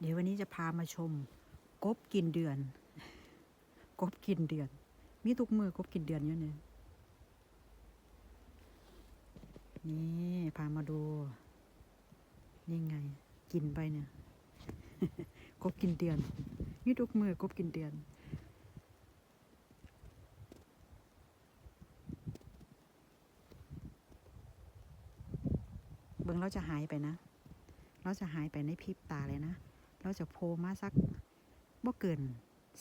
เดี๋ยววันนี้จะพามาชม กบกินเดือน กบกินเดือน มีทุกมือกบกินเดือนอยู่เนี่ยนี่พามาดู นี่ไง กินไปเนี่ยกบกินเดือน มีทุกมือกบกินเดือนเบิ่งเราจะหายไปนะ เราจะหายไปในพริบตาเลยนะ เราจะโผล่มาสักบ่เกิน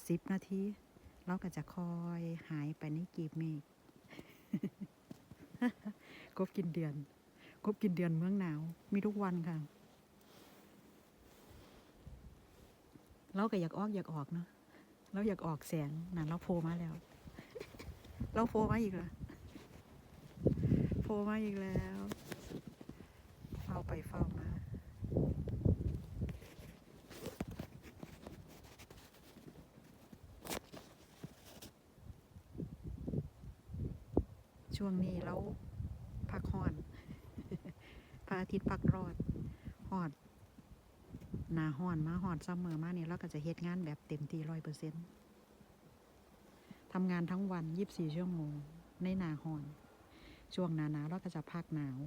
สิบนาทีเราก็จะคอยหายไปในกีบเมฆกบกินเดือนกบกินเดือนเมืองหนาว มีทุกวันค่ะ เราก็อยากออกอยากออกเนาะเราอยากออกแสงนั่นเราโผล่มาแล้ว เราโผล่มาอีกแล้วโผล่มาอีกแล้วเฝ้าไปเฝ้ามา ช่วงนี้เราพักหอนพระอาทิตย์พักรอดหอดหนาหอนมาหอดซัมเมอร์มาเนี่ยเราก็จะเฮ็ดงานแบบเต็มที่ร้อยเปอร์เซ็นต์ทำงานทั้งวันยีิบสี่ชั่วโมง ในหนาหอน ช่วงหนาหนาวเราก็จะพักหนาว